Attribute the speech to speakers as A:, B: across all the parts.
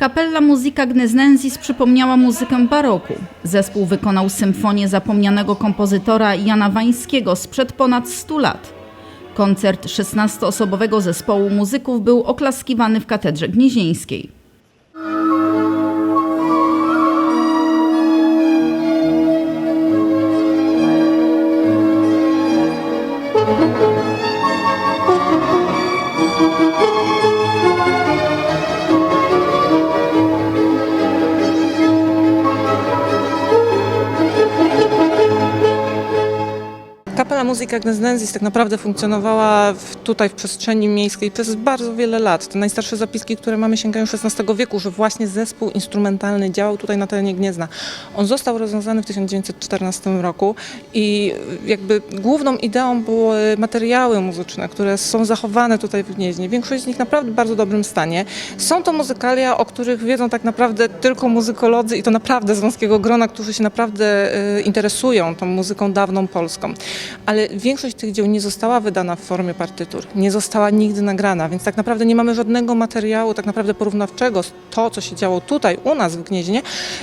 A: Kapella Musica Gneznensis przypomniała muzykę baroku. Zespół wykonał symfonię zapomnianego kompozytora Jana Wańskiego sprzed ponad 100 lat. Koncert 16-osobowego zespołu muzyków był oklaskiwany w Katedrze Gnieźnieńskiej.
B: Kapela Musica Gneznensis tak naprawdę funkcjonowała w, tutaj w przestrzeni miejskiej przez bardzo wiele lat. Te najstarsze zapiski, które mamy sięgają XVI wieku, że właśnie zespół instrumentalny działał tutaj na terenie Gniezna. On został rozwiązany w 1914 roku i jakby główną ideą były materiały muzyczne, które są zachowane tutaj w Gnieźnie. Większość z nich naprawdę w bardzo dobrym stanie. Są to muzykalia, o których wiedzą tak naprawdę tylko muzykolodzy i to naprawdę z wąskiego grona, którzy się naprawdę y, interesują tą muzyką dawną polską ale większość tych dzieł nie została wydana w formie partytur, nie została nigdy nagrana, więc tak naprawdę nie mamy żadnego materiału tak naprawdę porównawczego z to, co się działo tutaj u nas w Gnieźnie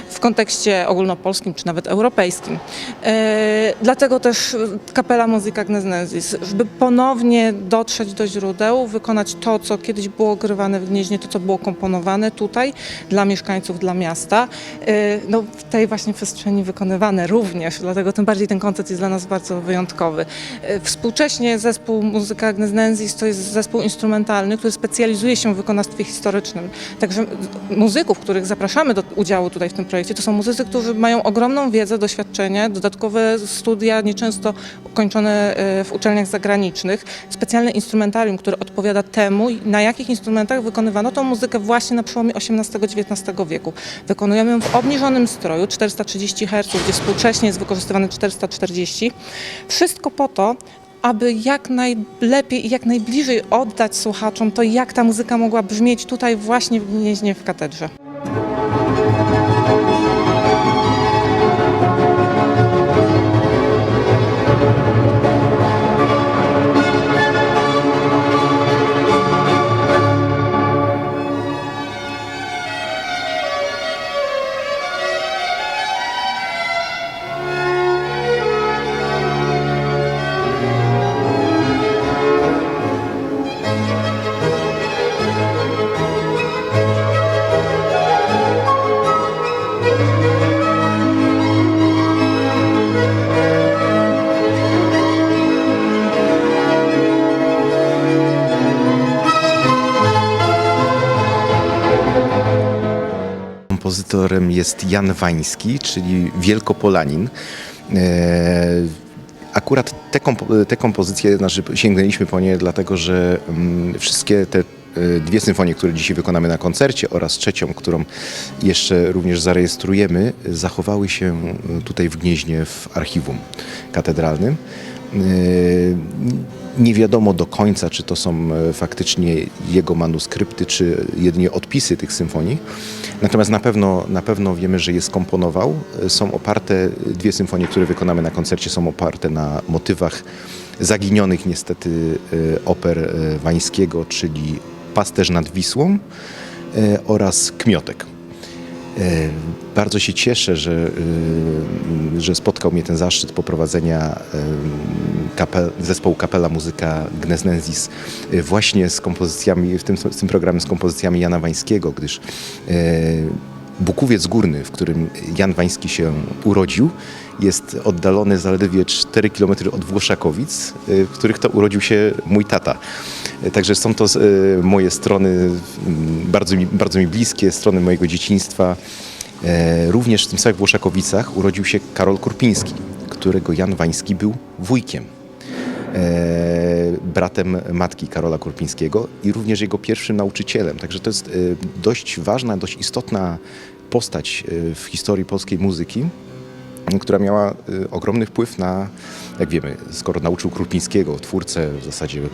B: w kontekście ogólnopolskim czy nawet europejskim. E, dlatego też kapela Muzyka Gneznensis, żeby ponownie dotrzeć do źródeł, wykonać to, co kiedyś było grywane w Gnieźnie, to, co było komponowane tutaj dla mieszkańców, dla miasta, e, no, w tej właśnie przestrzeni wykonywane również, dlatego tym bardziej ten koncert jest dla nas bardzo wyjątkowy. E, Współcześnie zespół Muzyka Gneznensis to jest zespół instrumentalny, który specjalizuje się w wykonawstwie historycznym. Także muzyków, których zapraszamy do udziału tutaj w tym projekcie, to są muzycy, którzy mają ogromną wiedzę, doświadczenie, dodatkowe studia, nieczęsto ukończone e, w uczelniach zagranicznych, specjalne instrumentarium, które odpowiada temu, na jakich instrumentach wykonywano tą muzykę właśnie na przełomie XVIII-XIX wieku. Wykonujemy ją w obniżonym stroju, 430 Hz, gdzie współcześnie jest wykorzystywany 440. Wszystko po to, aby jak najlepiej i jak najbliżej oddać słuchaczom to, jak ta muzyka mogła brzmieć tutaj właśnie w Gnieźnie w katedrze.
C: Kompozytorem jest Jan Wański, czyli Wielkopolanin. E, Akurat te, kompo- te kompozycje, znaczy sięgnęliśmy po nie dlatego, że mm, wszystkie te e, dwie symfonie, które dzisiaj wykonamy na koncercie oraz trzecią, którą jeszcze również zarejestrujemy, zachowały się tutaj w Gnieźnie w archiwum katedralnym. E, Nie wiadomo do końca, czy to są e, faktycznie jego manuskrypty, czy jedynie odpisy tych symfonii. Natomiast na pewno, na pewno wiemy, że je skomponował. Są oparte, dwie symfonie, które wykonamy na koncercie, są oparte na motywach zaginionych niestety e, oper e, Wańskiego, czyli Pasterz nad Wisłą e, oraz Kmiotek. Bardzo się cieszę, że, że spotkał mnie ten zaszczyt poprowadzenia kapel, zespołu Kapela Muzyka Gneznensis e, właśnie z kompozycjami, w tym, z tym programem z kompozycjami Jana Wańskiego, gdyż e, Bukowiec Górny, w którym Jan Wański się urodził, jest oddalony zaledwie 4 km od Włoszakowic, e, w których to urodził się mój tata. Także są to moje strony mm, bardzo mi, bardzo mi bliskie, strony mojego dzieciństwa. Również w tym samych Włoszakowicach urodził się Karol Kurpiński, którego Jan Wański był wujkiem bratem matki Karola Kurpińskiego i również jego pierwszym nauczycielem. Także to jest e, dość ważna, dość istotna postać e, w historii polskiej muzyki. Która miała y, ogromny wpływ na, jak wiemy, skoro nauczył Krupińskiego, twórcę w zasadzie y,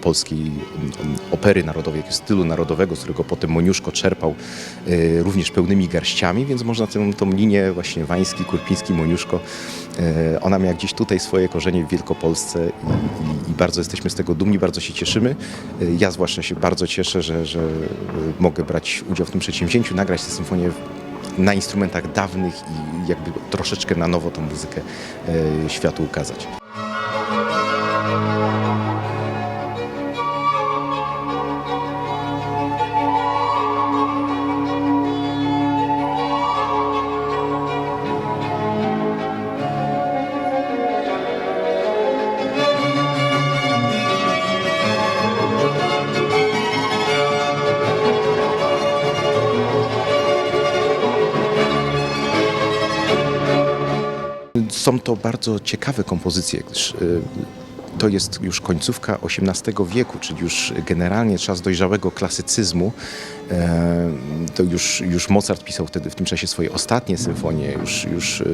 C: polskiej y, opery narodowej, stylu narodowego, z którego potem Moniuszko czerpał również pełnymi garściami, więc można tę tą linię właśnie Wański, Kurpiński, Moniuszko, ona miała gdzieś tutaj swoje korzenie w Wielkopolsce i, i, i bardzo jesteśmy z tego dumni, bardzo się cieszymy. Ja zwłaszcza się bardzo cieszę, że, że mogę brać udział w tym przedsięwzięciu, nagrać tę symfonię na instrumentach dawnych i jakby troszeczkę na nowo tą muzykę e, światu ukazać. Są to bardzo ciekawe kompozycje, gdyż e, to jest już końcówka XVIII wieku, czyli już generalnie czas dojrzałego klasycyzmu. E, To już, już Mozart pisał wtedy w tym czasie swoje ostatnie symfonie, już, już e,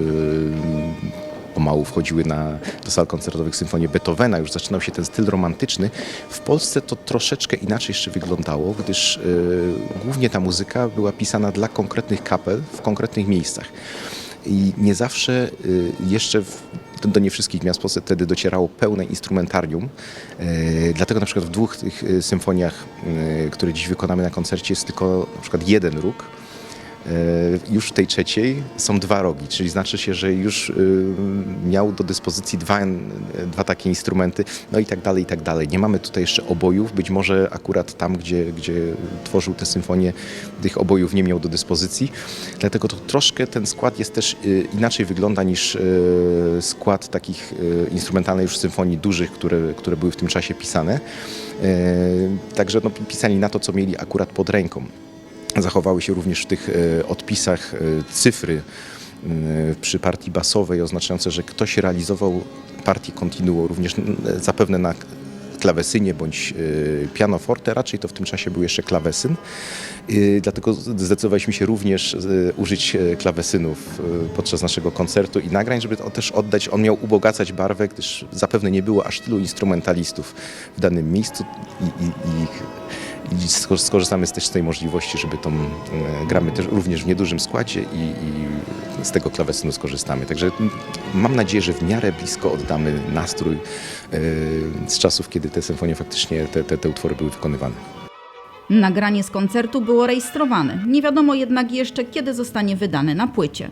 C: pomału wchodziły na, do sal koncertowych symfonie Beethovena, już zaczynał się ten styl romantyczny. W Polsce to troszeczkę inaczej jeszcze wyglądało, gdyż e, głównie ta muzyka była pisana dla konkretnych kapel w konkretnych miejscach. I nie zawsze y, jeszcze w, do- nie wszystkich miast Polsce wtedy docierało pełne instrumentarium. E, Dlatego na przykład w dwóch tych y, symfoniach, y, które dziś wykonamy na koncercie jest tylko na przykład jeden róg. E, Już w tej trzeciej są dwa rogi, czyli znaczy się, że już y, miał do dyspozycji dwa, dwa takie instrumenty, no i tak dalej, i tak dalej. Nie mamy tutaj jeszcze obojów, być może akurat tam, gdzie, gdzie tworzył tę symfonię, tych obojów nie miał do dyspozycji, dlatego to troszkę ten skład jest też y, inaczej wygląda niż y, skład takich instrumentalnych już symfonii dużych, które, które były w tym czasie pisane. Y, Także no, pisali na to, co mieli akurat pod ręką. Zachowały się również w tych e, odpisach e, cyfry e, przy partii basowej, oznaczające, że ktoś realizował partię continuo również zapewne na klawesynie bądź pianoforte, raczej to w tym czasie był jeszcze klawesyn. Dlatego zdecydowaliśmy się również użyć klawesynów podczas naszego koncertu i nagrań, żeby to też oddać, on miał ubogacać barwę, gdyż zapewne nie było aż tylu instrumentalistów w danym miejscu i, i, i skorzystamy też z tej możliwości, żeby tą, e, gramy też również w niedużym składzie i, i z tego klawesynu skorzystamy. Także mam nadzieję, że w miarę blisko oddamy nastrój e, z czasów, kiedy te symfonie faktycznie, te, te, te utwory były wykonywane.
A: Nagranie z koncertu było rejestrowane. Nie wiadomo jednak jeszcze, kiedy zostanie wydane na płycie.